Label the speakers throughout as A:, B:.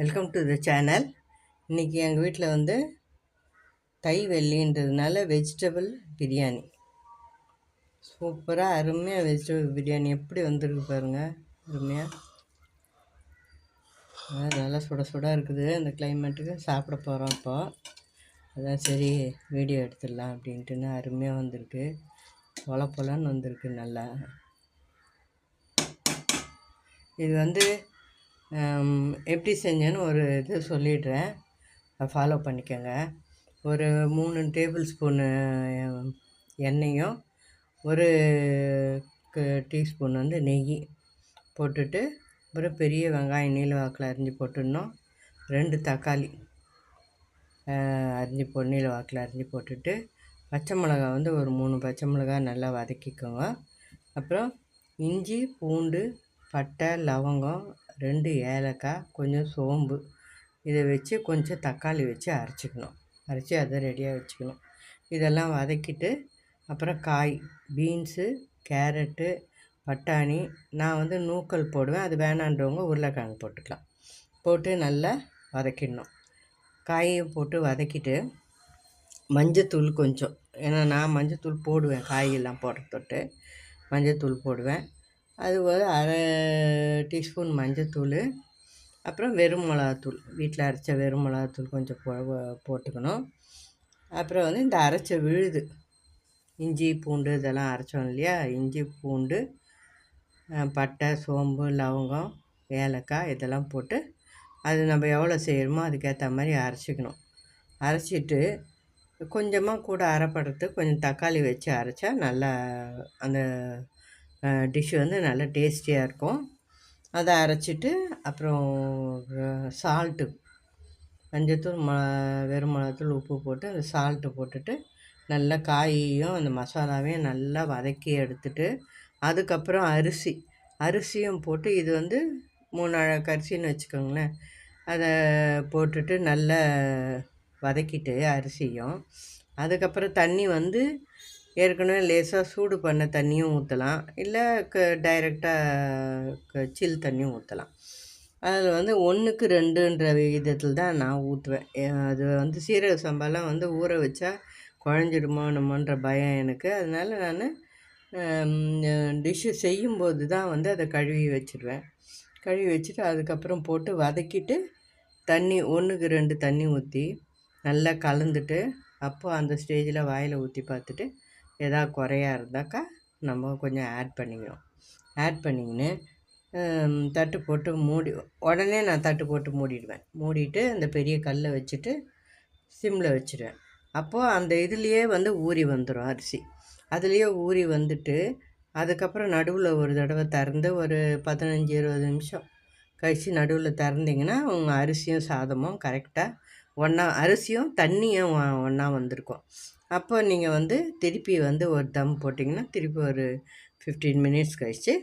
A: Welcome to the channel இன்றைக்கி எங்கள் வீட்டில் வந்து தை வெள்ளின்றதுனால வெஜிடபிள் பிரியாணி. சூப்பராக அருமையாக வெஜிடபிள் பிரியாணி எப்படி வந்திருக்கு பாருங்கள் அருமையாக நல்லா சுட சுட இருக்குது. அந்த கிளைமேட்டுக்கு சாப்பிட போகிறோம் இப்போ. அதான் சரி வீடியோ எடுத்துடலாம் அப்படின்ட்டுன்னு அருமையாக வந்திருக்கு. பொல பொலன்னு வந்திருக்கு நல்லா. இது வந்து எப்படி செஞ்சேன்னு ஒரு இது சொல்லிடுறேன். ஃபாலோ பண்ணிக்கோங்க. ஒரு மூணு டேபிள் ஸ்பூனு எண்ணெயும் ஒரு டீஸ்பூன் வந்து நெய் போட்டுட்டு அப்புறம் பெரிய வெங்காயம் நீல வாக்கில் அரிஞ்சு போட்டுடணும். ரெண்டு தக்காளி அரிஞ்சு போ நீல வாக்கில் அரிஞ்சு போட்டுட்டு பச்சை மிளகா வந்து ஒரு மூணு பச்சை மிளகா நல்லா வதக்கிக்கோங்க. அப்புறம் இஞ்சி பூண்டு பட்டை லவங்கம் ரெண்டு ஏலக்காய் கொஞ்சம் சோம்பு. இதை வச்சு கொஞ்சம் தக்காளி வச்சு அரைச்சிக்கணும். அரைச்சி அதை ரெடியாக வச்சுக்கணும். இதெல்லாம் வதக்கிட்டு அப்புறம் காய் பீன்ஸு கேரட்டு பட்டாணி நான் வந்து நூக்கல் போடுவேன். அது வேணான்றவங்க உருளைக்கிழங்கு போட்டுக்கலாம். போட்டு நல்லா வதக்கிடணும். காயும் போட்டு வதக்கிட்டு மஞ்சத்தூள் கொஞ்சம். ஏன்னா நான் மஞ்சத்தூள் போடுவேன் காயெல்லாம் போடுற தொட்டு மஞ்சத்தூள் போடுவேன். அது ஒரு அரை டீஸ்பூன் மஞ்சத்தூள் அப்புறம் வெறும் மிளகாத்தூள். வீட்டில் அரைச்ச வெறும் மிளகாத்தூள் கொஞ்சம் போ போட்டுக்கணும். அப்புறம் வந்து இந்த அரைச்ச விழுது இஞ்சி பூண்டு இதெல்லாம் அரைச்சோம் இல்லையா? இஞ்சி பூண்டு பட்டை சோம்பு லவங்கம் ஏலக்காய் இதெல்லாம் போட்டு அது நம்ம எவ்வளோ செய்கிறோமோ அதுக்கேற்ற மாதிரி அரைச்சிக்கணும். அரைச்சிட்டு கொஞ்சமாக கூட அரைப்படுறதுக்கு கொஞ்சம் தக்காளி வச்சு அரைச்சா நல்லா அந்த டிஷ்ஷு வந்து நல்லா டேஸ்டியாக இருக்கும். அதை அரைச்சிட்டு அப்புறம் சால்ட்டு மஞ்சத்தூள் ம வெறும் மிளகாத்தூள் உப்பு போட்டு அந்த சால்ட்டு போட்டுட்டு நல்லா காயையும் அந்த மசாலாவையும் நல்லா வதக்கி எடுத்துட்டு அதுக்கப்புறம் அரிசி அரிசியும் போட்டு இது வந்து மூணு அரிசின்னு வச்சுக்கோங்களேன். அதை போட்டுட்டு நல்லா வதக்கிட்டு அரிசியும். அதுக்கப்புறம் தண்ணி வந்து ஏற்கனவே லேசாக சூடு பண்ண தண்ணியும் ஊற்றலாம் இல்லை க டைரெக்டாக சில் தண்ணியும் ஊற்றலாம் அதில் வந்து ஒன்றுக்கு ரெண்டுன்ற விகிதத்தில் தான் நான் ஊற்றுவேன் அது வந்து சீரக சம்பாலாம் வந்து ஊற வச்சா குழஞ்சிடுமோ என்னமோன்ற பயம் எனக்கு. அதனால் நான் டிஷ்ஷு செய்யும்போது தான் வந்து அதை கழுவி வச்சுருவேன். கழுவி வச்சுட்டு அதுக்கப்புறம் போட்டு வதக்கிட்டு தண்ணி ஒன்றுக்கு ரெண்டு தண்ணி ஊற்றி நல்லா கலந்துட்டு அப்போது அந்த ஸ்டேஜில் வாயில் ஊற்றி பார்த்துட்டு எதாவது குறையா இருந்தாக்கா நம்ம கொஞ்சம் ஆட் பண்ணிக்கணும் ஆட் பண்ணிக்கின்னு தட்டு போட்டு மூடி உடனே நான் தட்டு போட்டு மூடிடுவேன். மூடிட்டு அந்த பெரிய கல்லை வச்சுட்டு சிம்மில் வச்சுருவேன். அப்போது அந்த இதுலேயே வந்து ஊறி வந்துடும் அரிசி. அதுலேயே ஊறி வந்துட்டு அதுக்கப்புறம் நடுவில் ஒரு தடவை திறந்து ஒரு பதினஞ்சு இருபது நிமிஷம் கழித்து நடுவில் திறந்திங்கன்னா உங்கள் அரிசியும் சாதமும் கரெக்டாக ஒன்றா அரிசியும் தண்ணியும் ஒன்றா வந்திருக்கும். அப்போ நீங்கள் வந்து திருப்பி வந்து ஒரு தம் போட்டிங்கன்னா திருப்பி ஒரு ஃபிஃப்டீன் மினிட்ஸ் கழித்து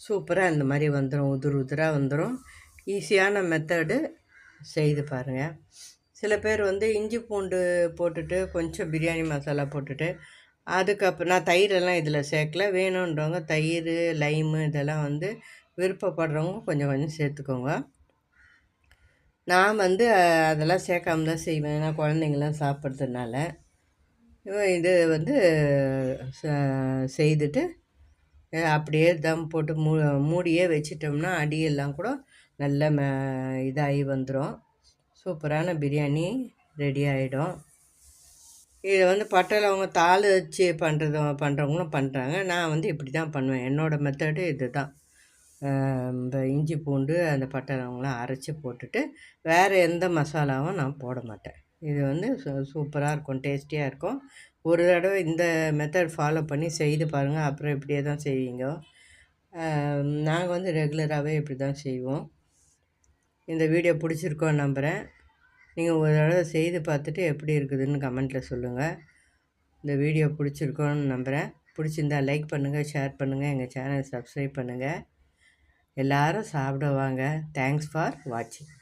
A: சூப்பராக இந்த மாதிரி வந்துடும் உதிர் உதிராக வந்துடும் ஈஸியான மெத்தடு செய்து பாருங்கள் சில பேர் வந்து இஞ்சி பூண்டு போட்டுட்டு கொஞ்சம் பிரியாணி மசாலா போட்டுட்டு அதுக்கப்புறம் நான் தயிரெல்லாம் இதில் சேர்க்கல. வேணுன்றவங்க தயிர் லைமு இதெல்லாம் வந்து விருப்பப்படுறவங்க கொஞ்சம் கொஞ்சம் சேர்த்துக்கோங்க. நான் வந்து அதெல்லாம் சேர்க்காம தான் செய்வேன். ஏன்னா குழந்தைங்களாம் சாப்பிட்றதுனால. இது வந்து செய்துட்டு அப்படியே தம் போட்டு மூ மூடியே வச்சிட்டோம்னா அடியெல்லாம் கூட நல்ல ம இதாகி வந்துடும் சூப்பரான பிரியாணி ரெடி ஆகிடும் இதை வந்து பட்டையில் அவங்க தாள் வச்சு பண்ணுறது பண்ணுறவங்களும் பண்ணுறாங்க நான் வந்து இப்படி தான் பண்ணுவேன். என்னோடய மெத்தடு இது தான். இந்த இஞ்சி பூண்டு அந்த பட்டை லவங்கெலாம் அரைச்சி போட்டுட்டு வேறு எந்த மசாலாவும் நான் போட மாட்டேன். இது வந்து சூ சூப்பராக இருக்கும் டேஸ்டியாக இருக்கும். ஒரு தடவை இந்த மெத்தட் ஃபாலோ பண்ணி செய்து பாருங்கள் அப்புறம் இப்படியே தான் செய்வீங்க. நாங்கள் வந்து ரெகுலராகவே இப்படி தான் செய்வோம். இந்த வீடியோ பிடிச்சிருக்கோன்னு நம்புகிறேன் நீங்கள் ஒரு தடவை செய்து பார்த்துட்டு எப்படி இருக்குதுன்னு கமெண்ட்டில் சொல்லுங்கள் இந்த வீடியோ பிடிச்சிருக்கோன்னு நம்புகிறேன் பிடிச்சிருந்தா லைக் பண்ணுங்கள் ஷேர் பண்ணுங்கள் எங்கள் சேனலை சப்ஸ்கிரைப் பண்ணுங்கள் எல்லோரும் சாப்பிட வாங்க. தேங்க்ஸ் ஃபார் வாட்சிங்